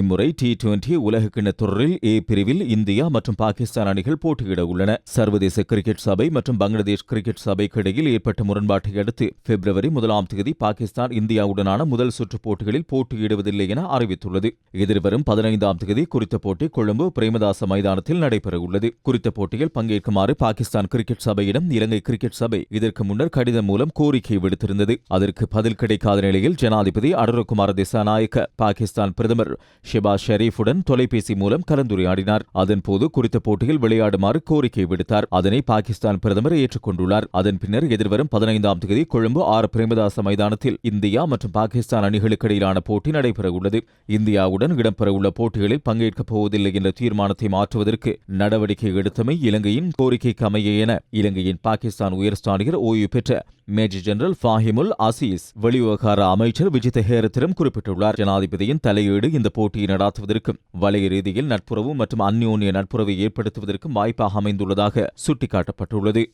இம்முறை T twenty உலகக்கிண தொடரில் ஏ பிரிவில் இந்தியா மற்றும் பாகிஸ்தான் அணிகள் போட்டியிட உள்ளன. சர்வதேச கிரிக்கெட் சபை மற்றும் பங்களாதேஷ் கிரிக்கெட் சபைக்கு இடையில் ஏற்பட்ட முரண்பாட்டை அடுத்து பிப்ரவரி முதலாம் தேதி பாகிஸ்தான் இந்தியாவுடனான முதல் சுற்று போட்டிகளில் போட்டியிடுவதில்லை என அறிவித்துள்ளது. எதிர்வரும் பதினைந்தாம் தேதி குறித்த போட்டி கொழும்பு பிரேமதாச மைதானத்தில் நடைபெறவுள்ளது. குறித்த போட்டியில் பங்கேற்குமாறு பாகிஸ்தான் கிரிக்கெட் சபையிடம் இலங்கை கிரிக்கெட் சபை இதற்கு முன்னர் கடிதம் மூலம் கோரிக்கை விடுத்திருந்தது. அதற்கு பதில் கிடைக்காத நிலையில் ஜனாதிபதி அடரகுமார திசாநாயக்க பாகிஸ்தான் பிரதமர் ஷெபாஸ் ஷெரீஃபுடன் தொலைபேசி மூலம் கலந்துரையாடினார். அதன்போது குறித்த போட்டியில் விளையாடுமாறு கோரிக்கை விடுத்தார். அதனை பாகிஸ்தான் பிரதமர் ஏற்றுக்கொண்டுள்ளார். அதன் பின்னர் எதிர்வரும் பதினைந்தாம் தேதி கொழும்பு ஆர். பிரேமதாச மைதானத்தில் இந்தியா மற்றும் பாகிஸ்தான் அணிகளுக்கு இடையிலான போட்டி நடைபெறவுள்ளது. இந்தியாவுடன் இடம்பெறவுள்ள போட்டிகளில் பங்கேற்கப் போவதில்லை என்ற தீர்மானத்தை மாற்றுவதற்கு நடவடிக்கை எடுத்தமை இலங்கையின் கோரிக்கைக்கு அமைய என இலங்கையின் பாகிஸ்தான் உயர்ஸ்தானிகர் ஓய்வு பெற்ற மேஜர் ஜெனரல் ஃபாஹிமுல் அசீஸ் வெளிவிவகார அமைச்சர் விஜித ஹேரத்திடம் குறிப்பிட்டுள்ளார். ஜனாதிபதியின் தலையீடு இந்த போட்டியை நடாத்துவதற்கும் வலைய ரீதியில் நட்புறவு மற்றும் அந்யோன்ய நட்புறவை ஏற்படுத்துவதற்கும் வாய்ப்பாக அமைந்துள்ளதாக சுட்டிக்காட்டப்பட்டுள்ளது.